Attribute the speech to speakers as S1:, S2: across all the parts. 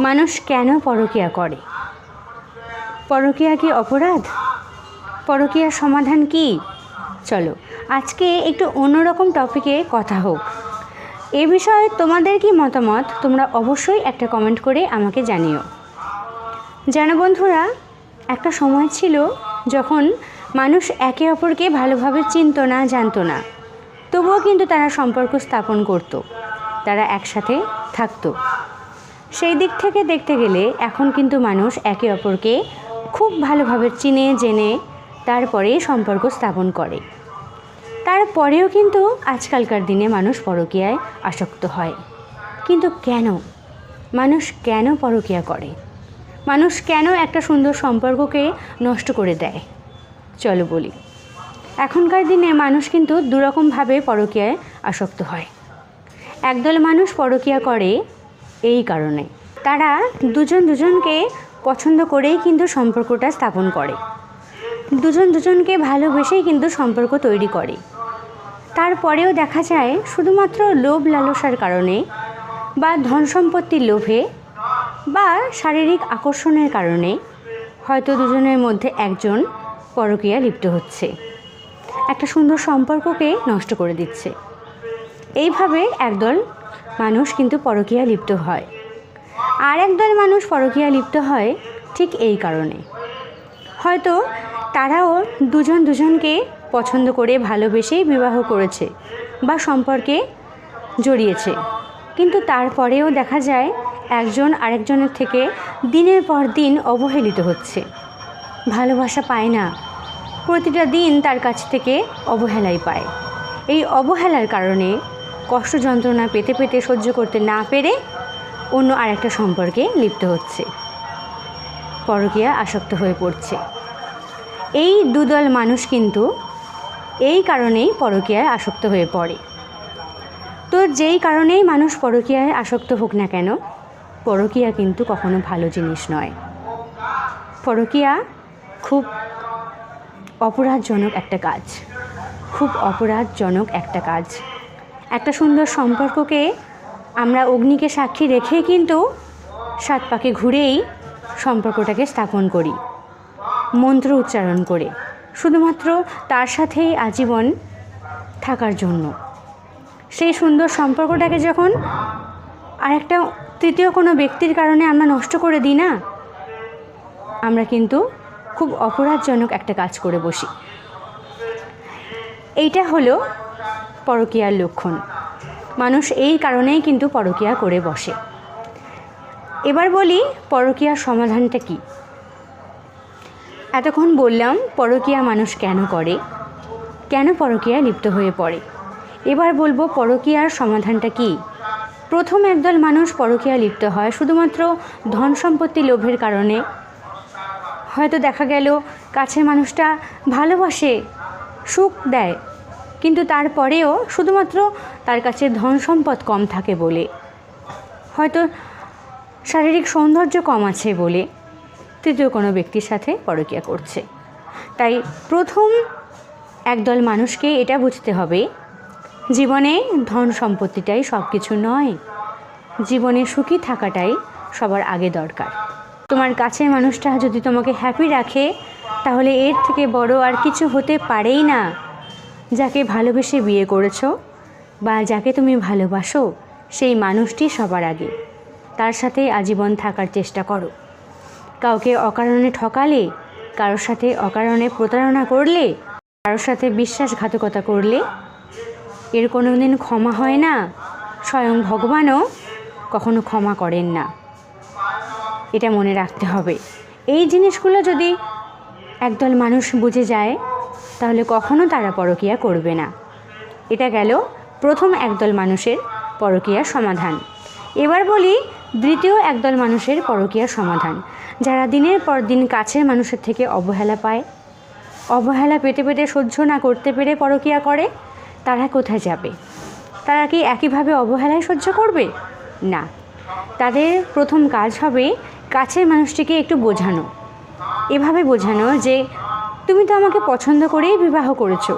S1: মানুষ কেন পরকিয়া করে? পরকিয়া কি অপরাধ? পরকিয়ার সমাধান কি? চলো, আজকে একটু অন্যরকম টপিকে কথা হোক। এ বিষয়ে তোমাদের কি মতামত? তোমরা অবশ্যই একটা কমেন্ট করে আমাকে জানিও। যেন বন্ধুরা, একটা সময় ছিল যখন মানুষ একে অপরকে ভালোভাবে চিনত না, জানতো না। তবুও কিন্তু তারা সম্পর্ক স্থাপন করত। তারা একসাথে থাকতো। সেই দিক থেকে দেখতে গেলে এখন কিন্তু মানুষ একে অপরকে খুব ভালোভাবে চিনে, জেনে, তারপরে সম্পর্ক স্থাপন করে। তারপরেও কিন্তু আজকালকার দিনে মানুষ পরকীয়ায় আসক্ত হয়। কিন্তু কেন? মানুষ কেন পরকীয়া করে? মানুষ কেন একটা সুন্দর সম্পর্ককে নষ্ট করে দেয়? চলো বলি। এখনকার দিনে মানুষ কিন্তু দুরকমভাবে পরকীয়ায় আসক্ত হয়। একদল মানুষ পরকীয়া করে এই কারণে। তারা দুজন দুজনকে পছন্দ করেই কিন্তু সম্পর্কটা স্থাপন করে। দুজন দুজনকে ভালোবেসেই কিন্তু সম্পর্ক তৈরি করে। তারপরেও দেখা যায়, শুধুমাত্র লোভ লালসার কারণে বা ধন সম্পত্তির লোভে বা শারীরিক আকর্ষণের কারণে হয়তো দুজনের মধ্যে একজন পরকীয়া লিপ্ত হচ্ছে। একটা সুন্দর সম্পর্ককে নষ্ট করে দিচ্ছে। এইভাবে একদল মানুষ কিন্তু পরকীয়া লিপ্ত হয়। আর একদল মানুষ পরকীয়া লিপ্ত হয় ঠিক এই কারণে। হয়তো তারাও দুজন দুজনকে পছন্দ করে ভালোবেসেই বিবাহ করেছে বা সম্পর্কে জড়িয়েছে। কিন্তু তারপরেও দেখা যায় একজন আরেকজনের থেকে দিনের পর দিন অবহেলিত হচ্ছে। ভালোবাসা পায় না, প্রতিটা দিন তার কাছ থেকে অবহেলাই পায়। এই অবহেলার কারণে কষ্ট যন্ত্রণা পেতে পেতে সহ্য করতে না পেরে অন্য আরেকটা সম্পর্কে লিপ্ত হচ্ছে। পরকীয়া আসক্ত হয়ে পড়ছে। এই দুদল মানুষ কিন্তু এই কারণেই পরকীয়ায় আসক্ত হয়ে পড়ে। তো যেই কারণেই মানুষ পরকীয়ায় আসক্ত হোক না কেন, পরকীয়া কিন্তু কখনো ভালো জিনিস নয়। পরকীয়া খুব অপরাধজনক একটা কাজ। খুব অপরাধজনক একটা কাজ। একটা সুন্দর সম্পর্ককে আমরা অগ্নিকে সাক্ষী রেখে কিন্তু সাত পাকে ঘুরেই সম্পর্কটাকে স্থাপন করি, মন্ত্র উচ্চারণ করে। শুধুমাত্র তার সাথেই আজীবন থাকার জন্য। সেই সুন্দর সম্পর্কটাকে যখন আর একটা তৃতীয় কোনো ব্যক্তির কারণে আমরা নষ্ট করে দিই না, আমরা কিন্তু খুব অপরাধজনক একটা কাজ করে বসি। এইটা হলো পরকীয়ার লক্ষণ। মানুষ এই কারণেই কিন্তু পরকীয়া করে বসে। এবার বলি পরকীয়ার সমাধানটা কি? এতক্ষণ বললাম পরকীয়া মানুষ কেন করে? কেন পরকীয়া লিপ্ত হয়ে পড়ে? এবার বলব পরকীয়ার সমাধানটা কি? প্রথম একদল মানুষ পরকীয়া লিপ্ত হয় শুধুমাত্র ধন সম্পত্তি লোভের কারণে। হয়তো দেখা গেল কাছের মানুষটা ভালোবাসে, সুখ দেয় কিন্তু তারপরেও শুধুমাত্র তার কাছে ধন সম্পদ কম থাকে বলে। হয়তো শারীরিক সৌন্দর্য কম আছে বলে তৃতীয় কোনো ব্যক্তির সাথে পরকিয়া করছে। তাই প্রথম একদল মানুষকে এটা বুঝতে হবে, জীবনে ধন সম্পত্তিটাই সব কিছু নয়, জীবনে সুখী থাকাটাই সবার আগে দরকার। তোমার কাছের মানুষটা যদি তোমাকে হ্যাপি রাখে, তাহলে এর থেকে বড় আর কিছু হতে পারেই না। যাকে ভালোবেসে বিয়ে করেছ বা যাকে তুমি ভালোবাসো, সেই মানুষটি সবার আগে। তার সাথে আজীবন থাকার চেষ্টা করো। কাউকে অকারণে ঠকালে, কারোর সাথে অকারণে প্রতারণা করলে, কারোর সাথে বিশ্বাসঘাতকতা করলে, এর কোনো দিন ক্ষমা হয় না, স্বয়ং ভগবানও কখনো ক্ষমা করেন না। এটা মনে রাখতে হবে। এই জিনিসগুলো যদি একদল মানুষ বুঝে যায় তাহলে কখনো তারা পরকীয়া করবে না। এটা গেল প্রথম একদল মানুষের পরকীয়ার সমাধান। এবার বলি দ্বিতীয় একদল মানুষের পরকীয়ার সমাধান, যারা দিনের পর দিন কাছের মানুষের থেকে অবহেলা পায়। অবহেলা পেতে পেতে সহ্য না করতে পেরে পরকীয়া করে, তারা কোথায় যাবে? তারা কি একইভাবে অবহেলায় সহ্য করবে? না। তাদের প্রথম কাজ হবে কাছের মানুষটিকে একটু বোঝানো। এভাবে বোঝানো যে তুমি তো আমাকে পছন্দ করেই বিবাহ করেছ।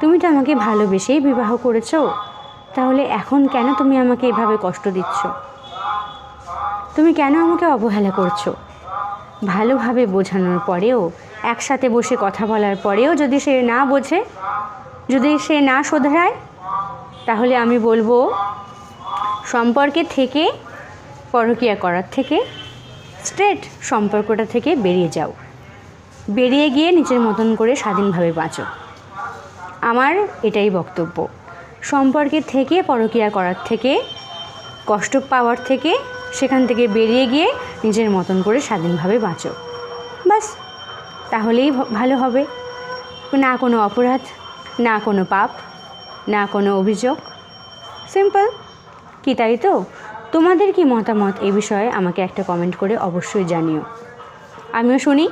S1: তুমি তো আমাকে ভালোবেসেই বিবাহ করেছ। তাহলে এখন কেন তুমি আমাকে এভাবে কষ্ট দিচ্ছ? তুমি কেন আমাকে অবহেলা করছ? ভালোভাবে বোঝানোর পরেও, একসাথে বসে কথা বলার পরেও যদি সে না বোঝে, যদি সে না শোধরায়, তাহলে আমি বলব, সম্পর্কে থেকে, পরকিয়া করার থেকে, স্ট্রেট সম্পর্কটা থেকে বেরিয়ে যাও। বেরিয়ে গিয়ে নিজের মতন করে স্বাধীনভাবে বাঁচো। আমার এটাই বক্তব্য। সম্পর্কে থেকে, পরকীয়া করার থেকে, কষ্ট পাওয়ার থেকে, সেখান থেকে বেরিয়ে গিয়ে নিজের মতন করে স্বাধীনভাবে বাঁচো। বাস তাহলেই ভালো হবে। না কোনো অপরাধ, না কোনো পাপ, না কোনো অভিযোগ। সিম্পল। কি তাই তো? তোমাদের কি মতামত এ বিষয়ে আমাকে একটা কমেন্ট করে অবশ্যই জানিও। আমিও শুনি।